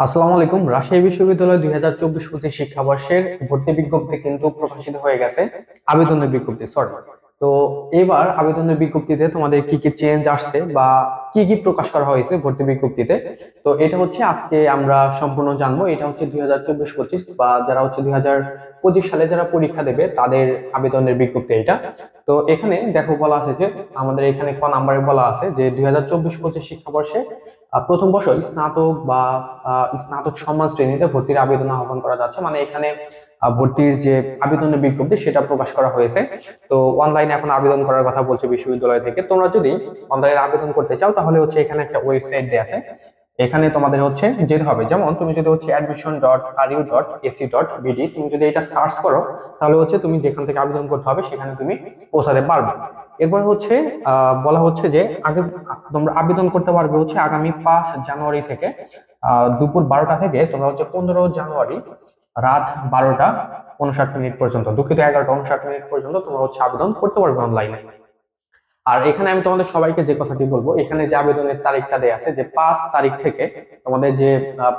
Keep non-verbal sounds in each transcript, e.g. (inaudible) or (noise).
আসসালামু আলাইকুম। রাজশাহী বিশ্ববিদ্যালয় দুই হাজার চব্বিশ পঁচিশ শিক্ষাবর্ষের ভর্তি বিজ্ঞপ্তি কিন্তু প্রকাশিত হয়ে গেছে। আবেদনের বিজ্ঞপ্তি সরি তো এবার আবেদনের বিজ্ঞপ্তিতে তোমাদের কি কি চেঞ্জ আসছে বা কি কি প্রকাশ করা হয়েছে ভর্তি বিজ্ঞপ্তিতে? তো এটা হচ্ছে আজকে আমরা সম্পূর্ণ জানব। এটা হচ্ছে দুই হাজার চব্বিশ পঁচিশ বা যারা হচ্ছে দুই হাজার পঁচিশ সালে যারা পরীক্ষা দেবে, তাদের আবেদনের বিজ্ঞপ্তি এটা। তো এখানে দেখো বলা আছে যে, আমাদের এখানে ক নাম্বারে বলা আছে যে, দুই হাজার চব্বিশ পঁচিশ শিক্ষাবর্ষে প্রথম বর্ষ স্নাতক বা স্নাতক সম্মান শ্রেণীতে ভর্তির আবেদন আহ্বান করা যাচ্ছে। মানে এখানে ভর্তির যে আবেদনের বিজ্ঞপ্তি সেটা প্রকাশ করা হয়েছে। তো অনলাইনে এখন আবেদন করার কথা বলছে বিশ্ববিদ্যালয় থেকে। তোমরা যদি অনলাইনে আবেদন করতে চাও, তাহলে হচ্ছে এখানে একটা ওয়েবসাইট দেওয়া আছে। এখানে তোমাদের হচ্ছে যেতে হবে। যেমন তুমি যদি হচ্ছে admission dot R U dot AC dot BD তুমি যদি এটা সার্চ করো, তাহলে হচ্ছে তুমি যেখান থেকে আবেদন করতে হবে, সেখানে তুমি পৌঁছাতে পারবে। এরপর হচ্ছে বলা হচ্ছে যে আগে তোমরা আবেদন করতে পারবে হচ্ছে আগামী পাঁচ জানুয়ারি থেকে দুপুর বারোটা থেকে তোমরা হচ্ছে পনেরো জানুয়ারি রাত বারোটা উনষাট মিনিট পর্যন্ত, দুঃখিত এগারোটা উনষাট মিনিট পর্যন্ত তোমরা হচ্ছে আবেদন করতে পারবে অনলাইনে আর এখানে আমি তোমাদের সবাইকে যে কথাটি বলব, এখানে যে আবেদনের তারিখটা দেয়া আছে, যে পাঁচ তারিখ থেকে তোমাদের যে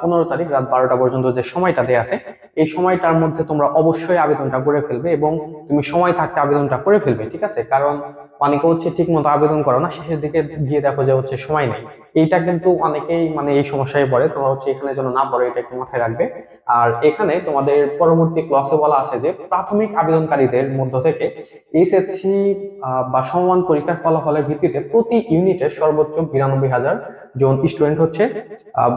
পনেরো তারিখ রাত বারোটা পর্যন্ত যে সময়টা দেয়া আছে, এই সময়টার মধ্যে তোমরা অবশ্যই আবেদনটা করে ফেলবে এবং তুমি সময় থাকতে আবেদনটা করে ফেলবে, ঠিক আছে? কারণ অনেকে হচ্ছে ঠিক মতো আবেদন করো না, শেষের দিকে গিয়ে দেখো যে হচ্ছে সময় নেই। এইটা কিন্তু অনেকেই মানে এই সমস্যায় পড়ে। তোমরা হচ্ছে এখানে যেন না পড়ে, এটা একটু মাথায় রাখবে। আর এখানে তোমাদের পরবর্তী ক্লাসে বলা আছে যে, প্রাথমিক আবেদনকারীদের মধ্য থেকে এইচএসসি বা সমমান পরীক্ষার ফলাফলের ভিত্তিতে প্রতি ইউনিটে সর্বোচ্চ বিরানব্বই হাজার জন স্টুডেন্ট হচ্ছে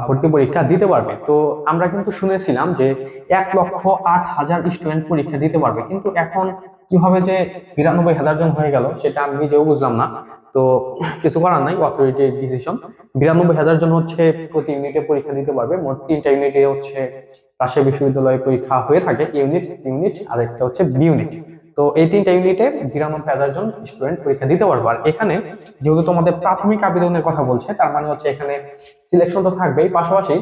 ভর্তি পরীক্ষা দিতে পারবে। তো আমরা কিন্তু শুনেছিলাম যে, এক লক্ষ আট হাজার স্টুডেন্ট পরীক্ষা দিতে পারবে। কিন্তু এখন কীভাবে যে বিরানব্বই হাজার জন হয়ে গেল, সেটা আমি নিজেও বুঝলাম না। তো কিছু করার নাই অথরিটির ডিসিশন বিরানব্বই হাজার জন হচ্ছে প্রতি ইউনিটে পরীক্ষা দিতে পারবে। মোট তিনটা ইউনিটে হচ্ছে রাজশাহী বিশ্ববিদ্যালয়ে পরীক্ষা হয়ে থাকে ইউনিট ইউনিট আর একটা হচ্ছে বি ইউনিট তো এই তিনটা ইউনিটে বিরানব্বই হাজার জন স্টুডেন্ট পরীক্ষা দিতে পারবে। আর এখানে যেহেতু তোমাদের প্রাথমিক আবেদনের কথা বলছে, তার মানে হচ্ছে এখানে সিলেকশন তো থাকবেই। পাশাপাশি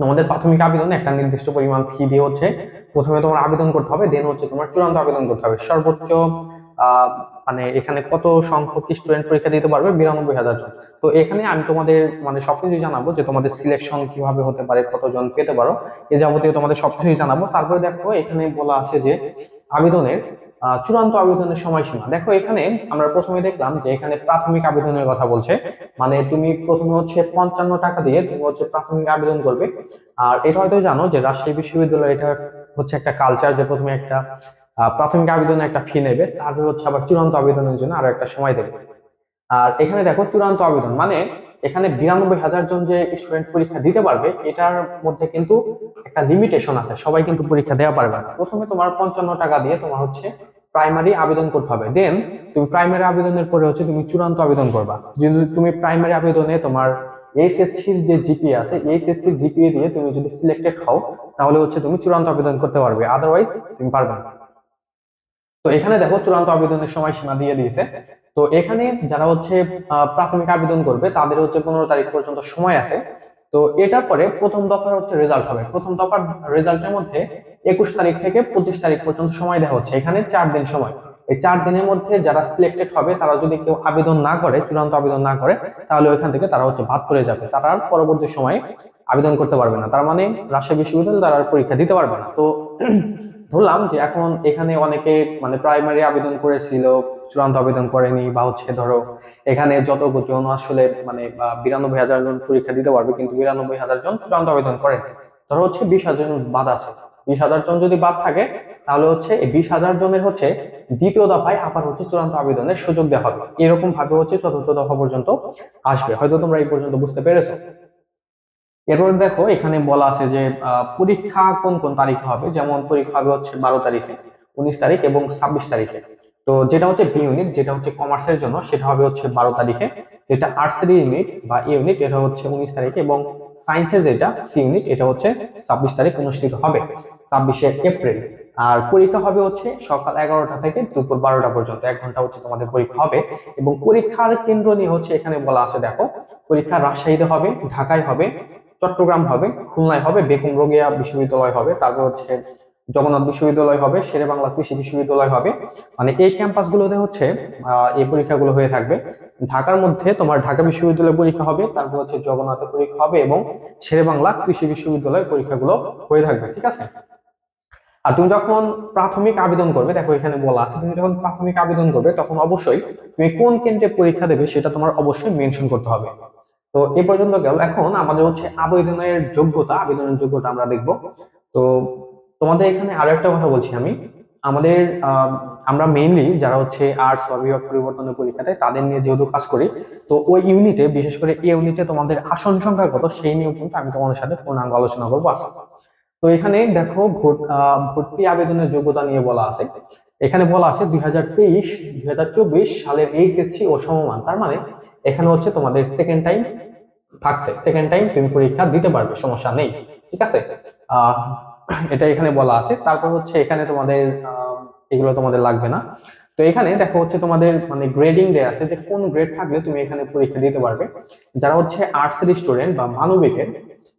তোমাদের প্রাথমিক আবেদনে একটা নির্দিষ্ট পরিমাণ ফি দিয়ে হচ্ছে প্রথমে তোমার আবেদন করতে হবে দেন হচ্ছে তোমার চূড়ান্ত আবেদন করতে হবে। সর্বোচ্চ মানে এখানে কত সংখ্যক স্টুডেন্ট পরীক্ষা দিতে পারবে? বিরানব্বই হাজার জন। তো এখানে আমি তোমাদের মানে সবকিছু জানাব যে তোমাদের সিলেকশন কীভাবে হতে পারে, কতজন পেতে পারো। এ যাবতীয় তোমাদের সবকিছুই জানাব। তারপরে দেখো, এখানে বলা আছে যে আবেদনের চূড়ান্ত আবেদনের সময়সীমা। দেখো, এখানে আমরা প্রথমে দেখলাম যে এখানে প্রাথমিক আবেদনের কথা বলছে। মানে তুমি প্রথমে হচ্ছে পঞ্চান্ন টাকা দিয়ে তুমি হচ্ছে প্রাথমিক আবেদন করবে। আর এটা হয়তো জানো যে রাজশাহী বিশ্ববিদ্যালয় এটা হচ্ছে একটা কালচার যে প্রথমে একটা প্রাথমিক আবেদনে একটা ফি নেবে, তারপর হচ্ছে আবার চূড়ান্ত আবেদনের জন্য আরও একটা সময় দেবে। আর এখানে দেখো চূড়ান্ত আবেদন মানে এখানে বিরানব্বই হাজার জন যে স্টুডেন্ট পরীক্ষা দিতে পারবে, এটার মধ্যে কিন্তু একটা লিমিটেশন আছে, সবাই কিন্তু পরীক্ষা দেওয়া পারবে না। প্রথমে তোমার পঞ্চান্ন টাকা দিয়ে তোমার হচ্ছে প্রাইমারি আবেদন করতে হবে। দেন তুমি প্রাইমারি আবেদনের পরে হচ্ছে তুমি চূড়ান্ত আবেদন করবা। যদি তুমি প্রাইমারি আবেদনে তোমার এইচএসসির যে জিপিএ আছে, এইচএসসির জিপিএ দিয়ে তুমি যদি সিলেক্টেড হও, তাহলে হচ্ছে তুমি চূড়ান্ত আবেদন করতে পারবে আদারওয়াইজ তুমি পারবে না। তো এখানে দেখো চূড়ান্ত আবেদনের সময়সীমা দিয়ে দিয়েছে। তো এখানে যারা হচ্ছে প্রাথমিক আবেদন করবে, তাদের হচ্ছে পনেরো তারিখ পর্যন্ত সময় আছে। তো এটার পরে প্রথম দফার হচ্ছে রেজাল্ট হবে। প্রথম দফার রেজাল্টের মধ্যে একুশ তারিখ থেকে পঁচিশ তারিখ পর্যন্ত সময় দেওয়া হচ্ছে। এখানে চার দিন সময়। এই চার দিনের মধ্যে যারা সিলেক্টেড হবে, তারা যদি কেউ আবেদন না করে, চূড়ান্ত আবেদন না করে, তাহলে ওইখান থেকে তারা হচ্ছে বাদ পড়ে যাবে। তারা আর পরবর্তী সময়ে আবেদন করতে পারবে না। তার মানে রাজশাহী বিশ্ববিদ্যালয় তারা পরীক্ষা দিতে পারবে না। তো ধরলাম যে এখন এখানে অনেকে মানে প্রাইমারি আবেদন করেছিল, চূড়ান্ত আবেদন করেনি বা হচ্ছে ধরো এখানে যতজন আসলে মানে বিরানব্বই হাজার জন পরীক্ষা দিতে পারবে কিন্তু বিরানব্বই হাজার জন চূড়ান্ত আবেদন করেন ধরো হচ্ছে বিশ হাজার জন বাদ আছে। বিশ হাজার জন যদি বাদ থাকে, তাহলে হচ্ছে এই বিশ হাজার জনের হচ্ছে দ্বিতীয় দফায় আবার হচ্ছে চূড়ান্ত আবেদনের সুযোগ দেওয়া হবে। এরকম ভাবে হচ্ছে চতুর্থ দফা পর্যন্ত আসবে। হয়তো তোমরা এই পর্যন্ত বুঝতে পেরেছ। এরপর দেখো, এখানে বলা আছে যে পরীক্ষা কোন কোন তারিখে হবে? যেমন পরীক্ষা হবে হচ্ছে বারো তারিখে, উনিশ তারিখ এবং ছাব্বিশ তারিখে। তো যেটা হচ্ছে বি ইউনিট যেটা হচ্ছে কমার্সের জন্য, সেটা হবে হচ্ছে বারো তারিখে। যেটা আর্টসের ইউনিট বা ইউনিট এটা হচ্ছে উনিশ তারিখে এবং সায়েন্সের যেটা সি ইউনিট এটা হচ্ছে ছাব্বিশ তারিখ অনুষ্ঠিত হবে, ছাব্বিশে এপ্রিল। আর পরীক্ষা হবে হচ্ছে সকাল এগারোটা থেকে দুপুর বারোটা পর্যন্ত, এক ঘণ্টা হচ্ছে তোমাদের পরীক্ষা হবে। এবং পরীক্ষার কেন্দ্র নিয়ে হচ্ছে এখানে বলা আছে, দেখো, পরীক্ষা রাজশাহীতে হবে, ঢাকায় হবে। চট্টগ্রাম হবে, খুলনায় হবে, বেগম রোগিয়া বিশ্ববিদ্যালয় হবে, তারপর হচ্ছে জগন্নাথ বিশ্ববিদ্যালয় হবে শেরে বাংলা কৃষি বিশ্ববিদ্যালয় হবে। মানে এই ক্যাম্পাসগুলোতে হচ্ছে এই পরীক্ষাগুলো হয়ে থাকবে। ঢাকার মধ্যে তোমার ঢাকা বিশ্ববিদ্যালয় পরীক্ষা হবে, তারপর হচ্ছে জগন্নাথের পরীক্ষা হবে এবং শেরে বাংলা কৃষি বিশ্ববিদ্যালয় পরীক্ষাগুলো হয়ে থাকবে, ঠিক আছে? আর তুমি যখন প্রাথমিক আবেদন করবে, দেখো এখানে বলা আছে, তুমি যখন প্রাথমিক আবেদন করবে, তখন অবশ্যই তুমি কোন কেন্দ্রে পরীক্ষা দেবে সেটা তোমার অবশ্যই মেনশন করতে হবে। তো এই পর্যন্ত গেল। এখন আমাদের হচ্ছে আবেদনের যোগ্যতা আবেদনের যোগ্যতা আমরা দেখব। তো তোমাদের এখানে আরও একটা কথা বলছি আমি। আমাদের আমরা মেইনলি যারা হচ্ছে আর্টস বা বিভাগ পরিবর্তনের পরীক্ষা দেয় তাদের নিয়ে যেহেতু কাজ করি, তো ওই ইউনিটে বিশেষ করে এই ইউনিটে তোমাদের আসন সংখ্যা কত, সেই নিয়েও কিন্তু আমি তোমাদের সাথে পূর্ণাঙ্গ আলোচনা করব তো এখানে দেখো ভর্তি আবেদনের যোগ্যতা নিয়ে বলা আছে। এখানে বলা আছে দুই হাজার তেইশ, দুই হাজার চব্বিশ সালের এইচএসসি ও সমমান। তার মানে এখানে হচ্ছে তোমাদের সেকেন্ড টাইম থাকছে। সেকেন্ড টাইম তুমি পরীক্ষা দিতে পারবে, সমস্যা নেই। ঠিক আছে? এটা এখানে বলা আছে। তারপর হচ্ছে এখানে তোমাদের এগুলো তোমাদের লাগবে না। তো এখানে দেখো হচ্ছে তোমাদের মানে গ্রেডিং ডে আছে যে কোন গ্রেড থাকলে তুমি এখানে পরীক্ষা দিতে পারবে। যারা হচ্ছে আর্টস এর স্টুডেন্ট বা মানবিকের,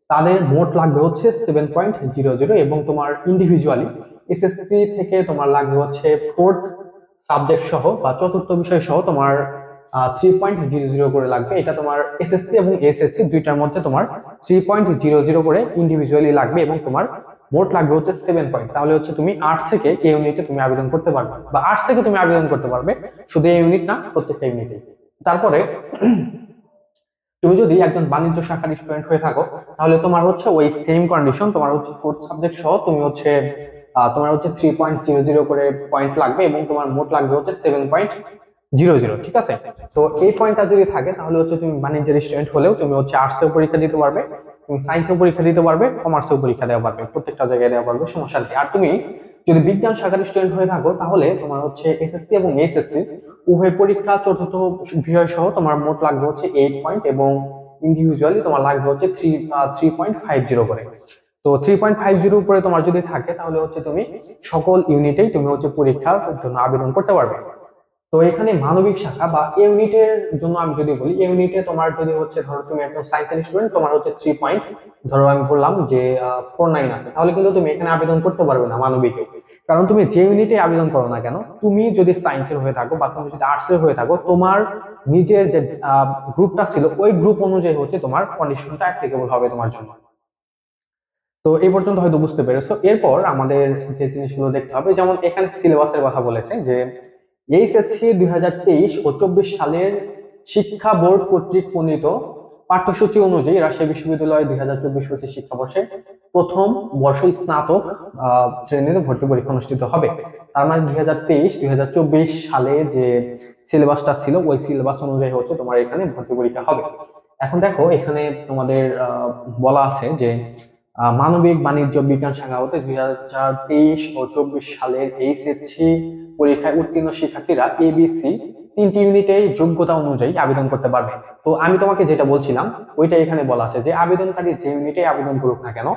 তাদের মোট লাগবে হচ্ছে সেভেন পয়েন্ট জিরো জিরো এবং তোমার ইন্ডিভিজুয়ালি এসএসসি থেকে তোমার লাগবে হচ্ছে ফোর্থ সাবজেক্ট সহ বা চতুর্থ বিষয় সহ তোমার থ্রি পয়েন্ট জিরো জিরো করে লাগবে। এটা তোমার এসএসসি এবং এসএসসি দুইটার মধ্যে তোমার থ্রি পয়েন্ট জিরো জিরো করে ইন্ডিভিজুয়ালি লাগবে এবং তোমার মোট লাগবে হচ্ছে সেভেন পয়েন্ট তাহলে হচ্ছে তুমি আর্টস থেকে এই ইউনিটে তুমি আবেদন করতে পারবে। বা আর্টস থেকে তুমি আবেদন করতে পারবে, শুধু এই ইউনিট না, প্রত্যেকটা ইউনিটে তারপরে (clears throat) তুমি যদি একজন বাণিজ্য শাখার স্টুডেন্ট হয়ে থাকো, তাহলে তোমার হচ্ছে ওই সেম কন্ডিশন তোমার হচ্ছে ফোর্থ সাবজেক্ট সহ তুমি হচ্ছে তোমার হচ্ছে থ্রি পয়েন্ট জিরো জিরো করে পয়েন্ট লাগবে এবং তোমার মোট লাগবে হচ্ছে সেভেন পয়েন্ট জিরো জিরো, ঠিক আছে? তো এই পয়েন্টটা যদি থাকে, তাহলে হচ্ছে তুমি বাণিজ্যের স্টুডেন্ট হলেও তুমি হচ্ছে আর্টসেও পরীক্ষা দিতে পারবে, তুমি সায়েন্সেও পরীক্ষা দিতে পারবে কমার্সেও পরীক্ষা দেওয়া পারবে, প্রত্যেকটা জায়গায় দেওয়া পারবে, সমস্যা নেই। আর তুমি যদি বিজ্ঞান শাখার স্টুডেন্ট হয়ে থাকো, তাহলে তোমার হচ্ছে এসএসসি এবং এইচএসসি উভয় পরীক্ষা চতুর্থ বিষয় সহ তোমার মোট লাগবে হচ্ছে এইট পয়েন্ট এবং ইন্ডিভিজুয়ালি তোমার লাগবে হচ্ছে three three point five zero করে। তো থ্রি পয়েন্ট ফাইভ জিরো উপরে তোমার যদি থাকে, তাহলে হচ্ছে তুমি সকল ইউনিটেই তুমি হচ্ছে পরীক্ষার জন্য আবেদন করতে পারবে। তো এখানে মানবিক শাখা বা ইউনিটের জন্য আমি যদি বলি ইউনিটে তোমার যদি হচ্ছে ধরো তুমি একজন সায়েন্সের স্টুডেন্ট তোমার হচ্ছে থ্রি পয়েন্ট ধরো আমি বললাম যে ফোর নাইন আছে। তাহলে কিন্তু তুমি এখানে আবেদন করতে পারবে না মানবিকে কারণ তুমি যে ইউনিটে আবেদন করো না কেন, তুমি যদি সায়েন্সের হয়ে থাকো বা তুমি যদি আর্টসের হয়ে থাকো, তোমার নিজের যে গ্রুপটা ছিল, ওই গ্রুপ অনুযায়ী হচ্ছে তোমার কন্ডিশনটা অ্যাপ্লিকেবল হবে তোমার জন্য। তো এই পর্যন্ত হয়তো বুঝতে পেরেছ। এরপর আমাদের যে জিনিসগুলো দেখতে হবে, যেমন এখানে সিলেবাসের কথা বলেছে যে এইচএসসি দুই হাজার তেইশ ও চব্বিশ সালের শিক্ষা বোর্ড কর্তৃক প্রণীত পাঠ্যসূচি অনুযায়ী রাজশাহী বিশ্ববিদ্যালয় দুই হাজার চব্বিশ পঁচিশ শিক্ষাবর্ষে প্রথম বর্ষ স্নাতক শ্রেণির ভর্তি পরীক্ষা অনুষ্ঠিত হবে। তার মানে দুই হাজার তেইশ, দুই হাজার চব্বিশ সালে যে সিলেবাসটা ছিল, ওই সিলেবাস অনুযায়ী হচ্ছে তোমার এখানে ভর্তি পরীক্ষা হবে। এখন দেখো, এখানে তোমাদের বলা আছে যে মানবিক বাণিজ্য বিজ্ঞান শাখা হতে দুই হাজার তেইশ ও চব্বিশ সালের এইচএসসি পরীক্ষায় উত্তীর্ণ শিক্ষার্থীরা এবিসি তিনটি ইউনিটে যোগ্যতা অনুযায়ী আবেদন করতে পারবে। তো আমি তোমাকে যেটা বলছিলাম, ওইটা এখানে বলা আছে যে আবেদনকারী যে ইউনিটে আবেদন করুক না কেন,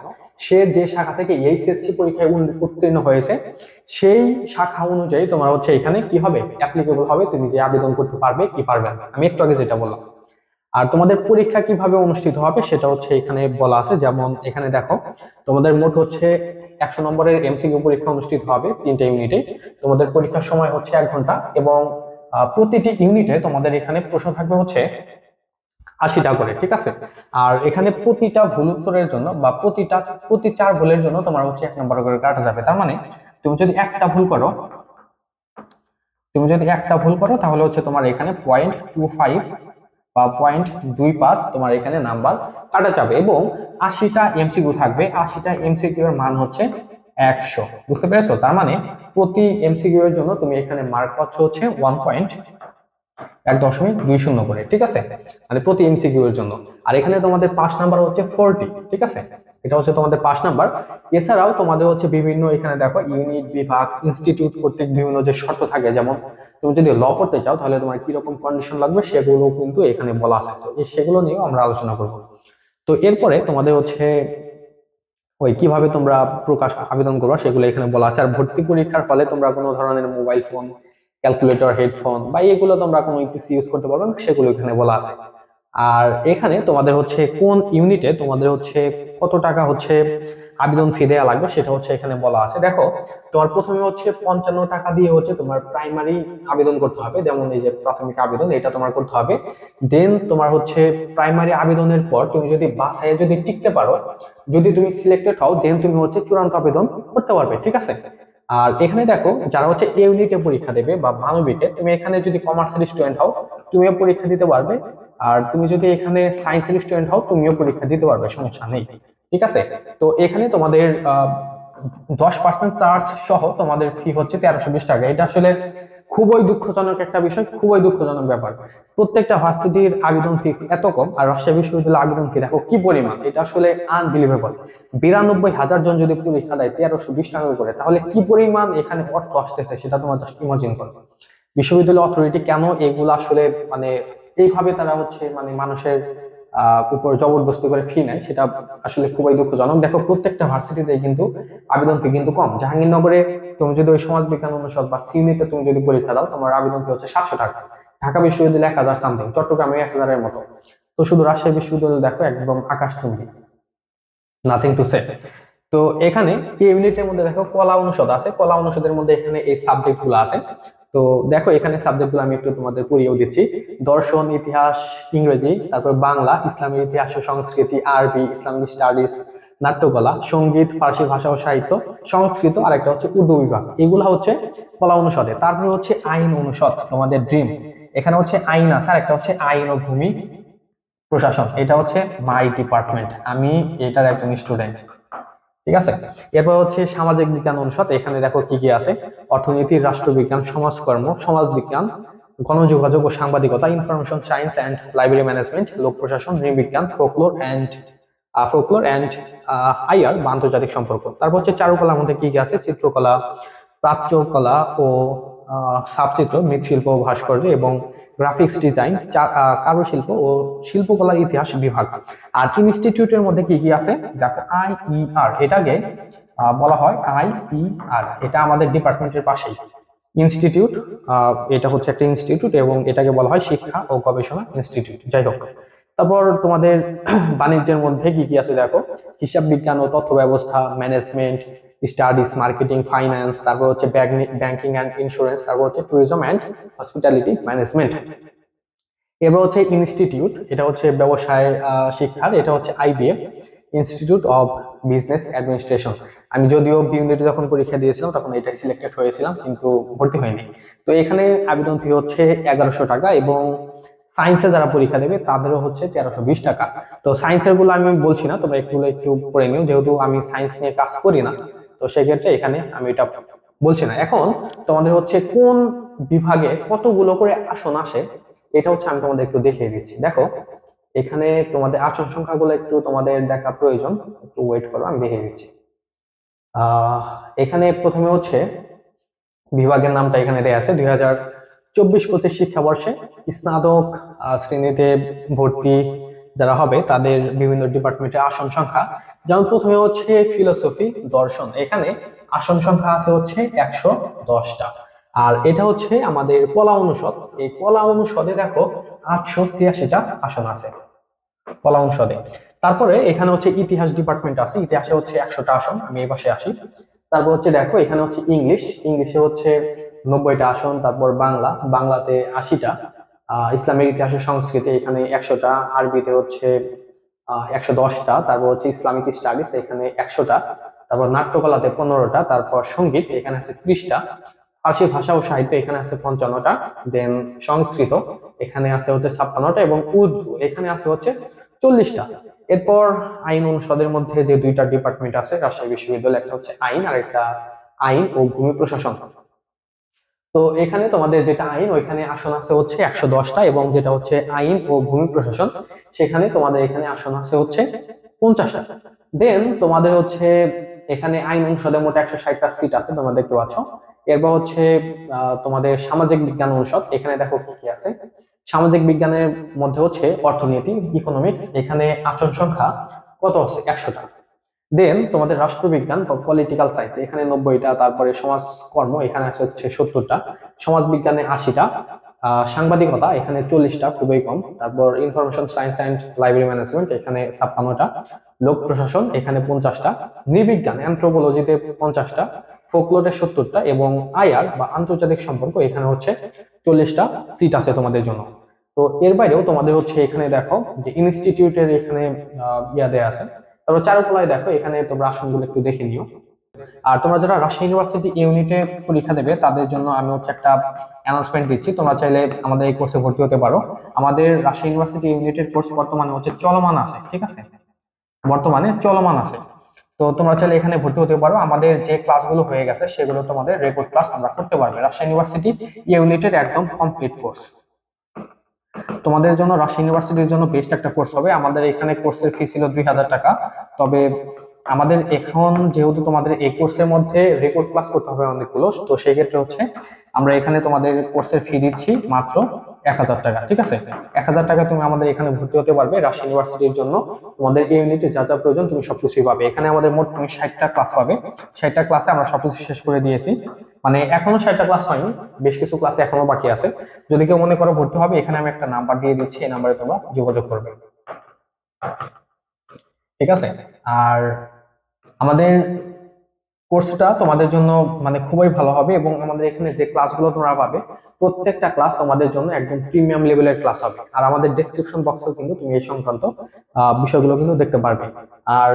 সে যে শাখা থেকে এইচএসসি পরীক্ষায় উত্তীর্ণ হয়েছে, সেই শাখা অনুযায়ী তোমার হচ্ছে এখানে কি হবে? অ্যাপ্লিকেবল হবে। তুমি যে আবেদন করতে পারবে কি পারবে না। আমি একটু আগে যেটা বললাম। আর তোমাদের পরীক্ষা কীভাবে অনুষ্ঠিত হবে সেটা হচ্ছে এখানে বলা আছে। যেমন এখানে দেখো, তোমাদের মোট হচ্ছে একশো নম্বরের এমসিকিউ পরীক্ষা অনুষ্ঠিত হবে তিনটে ইউনিটে তোমাদের পরীক্ষার সময় হচ্ছে এক ঘণ্টা এবং প্রতিটি ইউনিটে তোমাদের এখানে প্রশ্ন থাকবে হচ্ছে আশিটা করে, ঠিক আছে? আর এখানে প্রতিটা ভুল উত্তরের জন্য বা প্রতিটা, প্রতি চার ভুলের জন্য তোমার হচ্ছে এক নম্বর করে কাটা যাবে। তার মানে তুমি যদি একটা ভুল করো, তুমি যদি একটা ভুল করো তাহলে হচ্ছে তোমার এখানে পয়েন্ট টু ফাইভ বা পয়েন্ট দুই পাঁচ তোমার এখানে নাম্বার কাটা যাবে এবং আশিটা এমসিকিউ থাকবে। আশিটা এমসিকিউ এর মান হচ্ছে একশো। বুঝতে তার মানে প্রতি এমসিকিউ এর জন্য তুমি এখানে মার্ক পাচ্ছ হচ্ছে ওয়ান পয়েন্ট এক দশমিক দুই শূন্য করে, ঠিক আছে? মানে প্রতি এমসিকিউ এর জন্য। আর এখানে তোমাদের পাঁচ নাম্বার হচ্ছে ফোরটি ঠিক আছে? এটা হচ্ছে তোমাদের পাঁচ নাম্বার এছাড়াও তোমাদের হচ্ছে বিভিন্ন, এখানে দেখো ইউনিট বিভাগ ইনস্টিটিউট কর্তৃক বিভিন্ন যে শর্ত থাকে, যেমন তুমি যদি ল পড়তে চাও, তাহলে তোমার কীরকম কন্ডিশন লাগবে সেগুলো কিন্তু এখানে বলা আছে। সেগুলো নিয়েও আমরা আলোচনা করব। তো এরপরে তোমাদের হচ্ছে ওই কীভাবে তোমরা প্রকাশ আবেদন করবা সেগুলো এখানে বলা আছে। আর ভর্তি পরীক্ষার ফলে তোমরা কোনো ধরনের মোবাইল ফোন ক্যালকুলেটর হেডফোন বা এগুলো তোমরা কোনো ইপিসি ইউজ করতে পারবে না, সেগুলো এখানে বলা আছে। আর এখানে তোমাদের হচ্ছে কোন ইউনিটে তোমাদের হচ্ছে কত টাকা হচ্ছে আবেদন ফি দেওয়া লাগবে, সেটা হচ্ছে এখানে বলা আছে। দেখো, তোমার প্রথমে হচ্ছে পঞ্চান্ন টাকা দিয়ে হচ্ছে তোমার প্রাইমারি আবেদন করতে হবে, যেমন এই যে প্রাথমিক আবেদন, এটা তোমার করতে হবে। দেন তোমার হচ্ছে প্রাইমারি আবেদনের পর তুমি যদি বাসায় যদি টিকতে পারো, যদি তুমি সিলেক্টেড হও দেন তুমি হচ্ছে চূড়ান্ত আবেদন করতে পারবে, ঠিক আছে? আর এখানে দেখো, যারা হচ্ছে ইউনিটে পরীক্ষা দেবে বা মানবিকে তুমি এখানে যদি কমার্সের স্টুডেন্ট হও, তুমিও পরীক্ষা দিতে পারবে। আর তুমি যদি এখানে সায়েন্সের স্টুডেন্ট হও, তুমিও পরীক্ষা দিতে পারবে, সমস্যা নেই। ঠিক আছে? তো এখানে তোমাদের দশ পার্সেন্ট চার্জ সহ তোমাদের ফি হচ্ছে তেরোশো বিশ টাকা। এটা আসলে খুবই দুঃখজনক একটা বিষয়, খুবই দুঃখজনক ব্যাপার। প্রত্যেকটা ভার্সিটির আবেদন ফি এত কম আর রাজশাহী বিশ্ববিদ্যালয়ের আবেদন ফি দেখো কি পরিমাণ? এটা আসলে আনবিলিভেবল বিরানব্বই হাজার জন যদি পরীক্ষা দেয় তেরোশো বিশ টাকা করে, তাহলে কি পরিমাণ এখানে অর্থ আসতেছে সেটা তোমার জাস্ট ইমাজিন করো। বিশ্ববিদ্যালয় অথরিটি কেন এগুলো আসলে মানে এইভাবে তারা হচ্ছে মানে মানুষের উপর জবরদস্তি করে ফি নেয়, সেটা আসলে খুবই দুঃখজনক। দেখো, প্রত্যেকটা ভার্সিটিতে কিন্তু আবেদন ফি কিন্তু কম। জাহাঙ্গীরনগরে তুমি যদি ওই সমাজ বিজ্ঞান অনুষদ বা সিউনিতে তুমি যদি পরীক্ষা দাও, তোমার আবেদন ফি হচ্ছে সাতশো টাকা। ঢাকা বিশ্ববিদ্যালয় এক হাজার সামথিং চট্টগ্রামে এক হাজারের মতো। তো শুধু রাজশাহী বিশ্ববিদ্যালয় দেখো, একদম আকাশচুম্বী নাথিং টু সে তো এখানে এই ইউনিটের মধ্যে দেখো, কলা অনুষদ আছে। কলা অনুষদের মধ্যে এখানে এই সাবজেক্টগুলো আছে। তো দেখো, এখানে সাবজেক্টগুলো আমি একটু তোমাদের পড়িয়েও দিচ্ছি। দর্শন, ইতিহাস, ইংরেজি, তারপর বাংলা ইসলামের ইতিহাস ও সংস্কৃতি, আরবি, ইসলামিক স্টাডিজ, নাট্যকলা, সংগীত, ফার্সি ভাষা ও সাহিত্য, সংস্কৃত আর একটা হচ্ছে উর্দু বিভাগ। এগুলো হচ্ছে কলা অনুষদে। তারপরে হচ্ছে আইন অনুষদ, তোমাদের ড্রিম এখানে হচ্ছে আইন আছে আর একটা হচ্ছে আইন ও ভূমি প্রশাসন। এটা হচ্ছে মাই ডিপার্টমেন্ট আমি এটার একজন স্টুডেন্ট ঠিক আছে? এরপর হচ্ছে সামাজিক বিজ্ঞান অনুষদ, এখানে দেখো কি কি আছে? অর্থনীতি রাষ্ট্রবিজ্ঞান, সমাজকর্ম, সমাজবিজ্ঞান, গণযোগাযোগ ও সাংবাদিকতা, information science and library management, লোক প্রশাসন, নৃবিজ্ঞান, folklore and folklore and IR বা আন্তর্জাতিক সম্পর্ক। তারপর হচ্ছে চারুকলার মধ্যে কি কি আছে? চিত্রকলা, প্রাচ্যকলা ও সাবচিত্র মৃৎশিল্প ভাস্কর্য এবং গ্রাফিক্স ডিজাইন কারুশিল্প ও শিল্পকলার ইতিহাস বিভাগ। আর ইনস্টিটিউটের মধ্যে কি কি আছে? দেখো আইইআর এটাকে বলা হয় আইইআর এটা আমাদের ডিপার্টমেন্টের পাশেই। ইনস্টিটিউট এটা হচ্ছে একটা ইনস্টিটিউট এবং এটাকে বলা হয় শিক্ষা ও গবেষণা ইনস্টিটিউট যাই হোক তারপর তোমাদের (clears throat) বাণিজ্যের মধ্যে কি কি আছে দেখো? হিসাব বিজ্ঞান ও তথ্য ব্যবস্থা ম্যানেজমেন্ট স্টাডিজ মার্কেটিং ফাইন্যান্স তারপর হচ্ছে ব্যাংকিং অ্যান্ড ইন্স্যুরেন্স তারপর হচ্ছে ট্যুরিজম অ্যান্ড হসপিটালিটি ম্যানেজমেন্ট এবার হচ্ছে ইনস্টিটিউট এটা হচ্ছে ব্যবসায় শিক্ষার, এটা হচ্ছে IBF institute of business administration আমি যদিও বিউনিটি যখন পরীক্ষা দিয়েছিলাম, তখন এটা সিলেক্টেড হয়েছিলাম, কিন্তু ভর্তি হয়নি। তো এখানে আবেদন ফি হচ্ছে এগারোশো টাকা এবং সায়েন্সে যারা পরীক্ষা দেবে, তাদেরও হচ্ছে তেরোশো বিশ টাকা। তো সায়েন্সেরগুলো আমি বলছি না, তোমরা একটু একটু পড়ে নিও, যেহেতু আমি সায়েন্স নিয়ে কাজ করি না। তো সেক্ষেত্রে এখানে আমি এটা বলছি না। এখন তোমাদের হচ্ছে কোন বিভাগে কতগুলো করে আসন আসে, এটা হচ্ছে আমি তোমাদের একটু দেখিয়ে দিচ্ছি। দেখো, এখানে তোমাদের আসন সংখ্যাগুলো একটু তোমাদের দেখা প্রয়োজন, একটু ওয়েট করো, আমি দেখিয়ে দিচ্ছি। এখানে প্রথমে হচ্ছে বিভাগের নামটা এখানে দেয়া আছে, দুই হাজার চব্বিশ পঁচিশ শিক্ষাবর্ষে স্নাতক শ্রেণীতে ভর্তি যারা হবে তাদের বিভিন্ন ডিপার্টমেন্টের আসন সংখ্যা। যেমন প্রথমে হচ্ছে ফিলোসফি দর্শন। এখানে আসন সংখ্যা আছে হচ্ছে একশো দশটা। আর এটা হচ্ছে আমাদের কলা অনুষদ। এই কলা অনুষদে দেখো আটশো ছিয়াশিটা আসন আছে। কলা অনুষদে। তারপরে এখানে হচ্ছে ইতিহাস ডিপার্টমেন্ট আছে। ইতিহাসে হচ্ছে একশোটা আসন। আমি এই পাশে আসি। তারপর হচ্ছে দেখো, এখানে হচ্ছে ইংলিশ। ইংলিশে হচ্ছে নব্বইটা আসন। তারপর বাংলা। বাংলাতে আশিটা। ইসলামিক ইতিহাসে সংস্কৃতি এখানে একশোটা, আরবিতে হচ্ছে একশো দশটা, তারপর হচ্ছে ইসলামিক স্টাডিজ এখানে একশোটা, তারপর নাট্যকলাতে পনেরোটা, তারপর সংগীত এখানে আছে ত্রিশটা, ফার্সি ভাষা ও সাহিত্য এখানে আছে পঞ্চান্নটা, দেন সংস্কৃত এখানে আছে হচ্ছে ছাপ্পান্নটা এবং উর্দু এখানে আছে হচ্ছে চল্লিশটা। এরপর আইন অনুষদের মধ্যে যে দুইটা ডিপার্টমেন্ট আছে, রাজশাহী বিশ্ববিদ্যালয়, একটা হচ্ছে আইন আর একটা আইন ও ভূমি প্রশাসন। তো এখানে তোমাদের যেটা আইন, ওইখানে আসন আছে হচ্ছে একশো দশটা এবং যেটা হচ্ছে আইন ও ভূমি প্রশাসন, সেখানে তোমাদের এখানে আসন আছে হচ্ছে পঞ্চাশটা। দেন তোমাদের হচ্ছে এখানে আইন অনুষদে মোট একশো ষাটটা সিট আছে, তোমরা দেখতে পাচ্ছ। এরপর হচ্ছে তোমাদের সামাজিক বিজ্ঞান অনুষদ, এখানে দেখো কি আছে। সামাজিক বিজ্ঞানের মধ্যে হচ্ছে অর্থনীতি ইকোনমিক্স এখানে আসন সংখ্যা কত আছে? একশোটা। দেন তোমাদের রাষ্ট্রবিজ্ঞান বা পলিটিক্যাল সায়েন্স এখানে নব্বইটা, তারপরে সমাজকর্ম, এখানে আছে হচ্ছে সত্তরটা সমাজ বিজ্ঞানে আশিটা সাংবাদিকতা, এখানে চল্লিশটা, খুবই কম, তারপর information science and library management এখানে ছাপ্পান্নটা, লোক প্রশাসন, এখানে পঞ্চাশটা, নৃবিজ্ঞান অ্যান্থ্রোপোলজিতে পঞ্চাশটা ফোকলোরের সত্তরটা, এবং আইআর বা আন্তর্জাতিক সম্পর্ক, এখানে হচ্ছে চল্লিশটা সিট আছে তোমাদের জন্য। তো এর বাইরেও তোমাদের হচ্ছে এখানে দেখো যে ইনস্টিটিউটের এখানে ইয়া দেয়া আছে। তারপর চারুকলায় দেখো, এখানে তোমরা আসনগুলো একটু দেখে নিও। আর তোমরা যারা রাজশাহী ইউনিভার্সিটি ইউনিটে পরীক্ষা দেবে, তাদের জন্য আমি হচ্ছে একটা অ্যানাউন্সমেন্ট দিচ্ছি। তোমরা চাইলে আমাদের এই কোর্সে ভর্তি হতে পারো। আমাদের রাজশাহী ইউনিভার্সিটি ইউনিটের কোর্স বর্তমানে হচ্ছে চলমান আছে, ঠিক আছে? বর্তমানে চলমান আছে। তো তোমরা চাইলে এখানে ভর্তি হতে পারো। আমাদের যে ক্লাসগুলো হয়ে গেছে, সেগুলো তোমাদের রেকর্ড ক্লাস আমরা করতে পারবে। রাজশাহী ইউনিভার্সিটি ইউনিটের একদম কমপ্লিট কোর্স তোমাদের জন্য রাজশাহী ইউনিভার্সিটির জন্য বেস্ট একটা কোর্স হবে। আমাদের এখানে কোর্সের ফি ছিল দুই হাজার টাকা। তবে আমাদের এখন যেহেতু তোমাদের এই কোর্সের মধ্যে রেকর্ড ক্লাস করতে হবে অনেকগুলো, তো সেই ক্ষেত্রে হচ্ছে আমরা এখানে তোমাদের কোর্সের ফি দিচ্ছি মাত্র এক হাজার টাকা, ঠিক আছে? এক হাজার টাকা তুমি আমাদের এখানে ভর্তি হতে পারবে রাজশাহী ইউনিভার্সিটির জন্য। তোমাদের এই ইউনিটে যা যা প্রয়োজন তুমি সবকিছুই পাবে। এখানে আমাদের মোট তুমি ষাটটা ক্লাস পাবে। ষাটটা ক্লাসে আমরা সবকিছু শেষ করে দিয়েছি। মানে এখনও ষাটটা ক্লাস হয়নি, বেশ কিছু ক্লাস এখনও বাকি আছে। যদি কেউ মনে করো ভর্তি হবে, এখানে আমি একটা নাম্বার দিয়ে দিচ্ছি, এই নাম্বারে তোমরা যোগাযোগ করবে। ঠিক আছে? আর আমাদের কোর্সটা তোমাদের জন্য মানে খুবই ভালো হবে এবং আমাদের এখানে যে ক্লাসগুলো তোমরা পাবে, প্রত্যেকটা ক্লাস তোমাদের জন্য একদম প্রিমিয়াম লেভেলের ক্লাস হবে। আর আমাদের ডেসক্রিপশন বক্সেও কিন্তু তুমি এই সংক্রান্ত বিষয়গুলো কিন্তু দেখতে পারবে। আর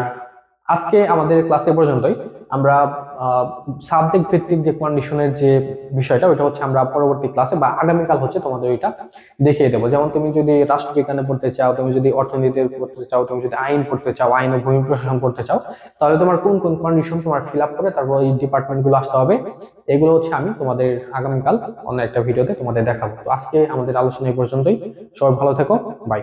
আজকে আমাদের ক্লাসে পর্যন্তই। আমরা সাবজেক্ট ভিত্তিক যে কন্ডিশনের যে বিষয়টা ওটা হচ্ছে আমরা পরবর্তী ক্লাসে বা আগামীকাল হচ্ছে তোমাদের এটা দেখিয়ে দেবো। যেমন তুমি যদি রাষ্ট্রবিজ্ঞানে পড়তে চাও, তুমি যদি অর্থনীতি পড়তে চাও, তুমি যদি আইন পড়তে চাও, আইন ও ভূমি প্রশাসন পড়তে চাও, তাহলে তোমার কোন কোন কন্ডিশন তোমার ফিল আপ করে তারপর এই ডিপার্টমেন্টগুলো আসতে হবে। এগুলো হচ্ছে আমি তোমাদের আগামীকাল অন্য একটা ভিডিওতে তোমাদের দেখাবো। তো আজকে আমাদের আলোচনা এই পর্যন্তই। সবাই ভালো থেকো। বাই